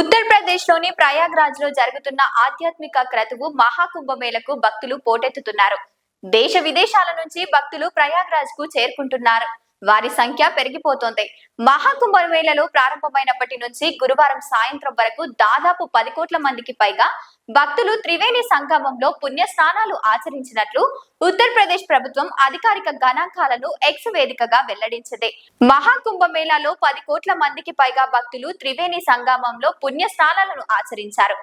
ఉత్తరప్రదేశ్లోని ప్రయాగ్రాజ్లో జరుగుతున్న ఆధ్యాత్మిక క్రతువు మహాకుంభమేళకు భక్తులు పోటెత్తుతున్నారు. దేశ విదేశాల నుంచి భక్తులు ప్రయాగ్రాజ్కు చేరుకుంటున్నారు. వారి సంఖ్య పెరిగిపోతోంది. మహాకుంభమేళలో ప్రారంభమైనప్పటి నుంచి గురువారం సాయంత్రం వరకు దాదాపు పది కోట్ల మందికి పైగా భక్తులు త్రివేణి సంగమంలో పుణ్య స్నానాలు ఆచరించినట్లు ఉత్తరప్రదేశ్ ప్రభుత్వం అధికారిక గణాంకాలను ఎక్స్ వేదికగా వెల్లడించింది. మహాకుంభమేళాలో పది కోట్ల మందికి పైగా భక్తులు త్రివేణి సంగమంలో పుణ్య స్నానాలను ఆచరించారు.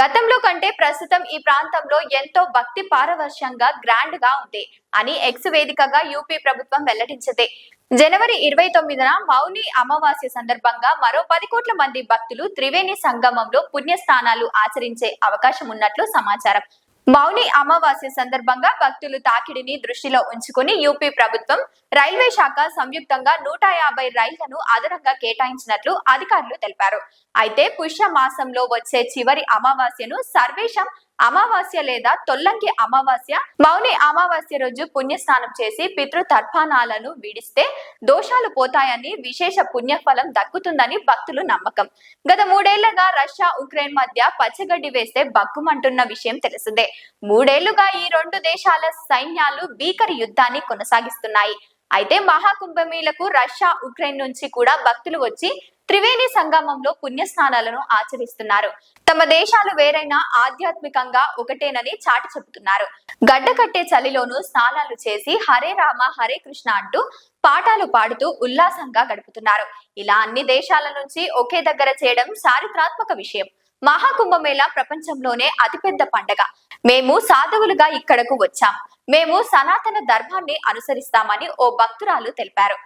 గతంలో కంటే ప్రస్తుతం ఈ ప్రాంతంలో ఎంతో భక్తి పారవర్షంగా గ్రాండ్గా ఉంది అని ఎక్స్ వేదికగా యూపీ ప్రభుత్వం వెల్లడించింది. జనవరి ఇరవై తొమ్మిదిన మౌని అమావాస్య సందర్భంగా మరో పది కోట్ల మంది భక్తులు త్రివేణి సంగమంలో పుణ్యస్థానాలు ఆచరించే అవకాశం ఉన్నట్లు సమాచారం. మౌని అమావాస్య సందర్భంగా భక్తులు తాకిడిని దృష్టిలో ఉంచుకుని యూపీ ప్రభుత్వం రైల్వే శాఖ సంయుక్తంగా నూట యాభై రైళ్ళను అదనంగా కేటాయించినట్లు అధికారులు తెలిపారు. అయితే పుష్య మాసంలో వచ్చే చివరి అమావాస్యను సర్వేశం అమావాస్య లేదా తొల్లంకి అమావాస్య మౌని అమావాస్య రోజు పుణ్యస్నానం చేసి పితృతర్పాణాలను విడిస్తే దోషాలు పోతాయని విశేష పుణ్యఫలం దక్కుతుందని భక్తులు నమ్మకం. గత మూడేళ్ళుగా రష్యా ఉక్రెయిన్ మధ్య పచ్చగడ్డి వేస్తే బగ్గుమంటున్న విషయం తెలిసిందే. మూడేళ్ళుగా ఈ రెండు దేశాల సైన్యాలు భీకర యుద్ధాన్ని కొనసాగిస్తున్నాయి. అయితే మహాకుంభమేళకు రష్యా ఉక్రెయిన్ నుంచి కూడా భక్తులు వచ్చి త్రివేణి సంగమంలో పుణ్యస్నానాలను ఆచరిస్తున్నారు. తమ దేశాలు వేరైనా ఆధ్యాత్మికంగా ఒకటేనని చాటి చెబుతున్నారు. గడ్డ కట్టే చలిలోనూ స్నానాలు చేసి హరే రామ హరే కృష్ణ అంటూ పాఠాలు పాడుతూ ఉల్లాసంగా గడుపుతున్నారు. ఇలా అన్ని దేశాల నుంచి ఒకే దగ్గర చేయడం చారిత్రాత్మక విషయం. మహాకుంభమేళ ప్రపంచంలోనే అతిపెద్ద పండగ. మేము సాధువులుగా ఇక్కడకు వచ్చాం. మేము సనాతన ధర్మాన్ని అనుసరిస్తామని ఓ భక్తురాలు తెలిపారు.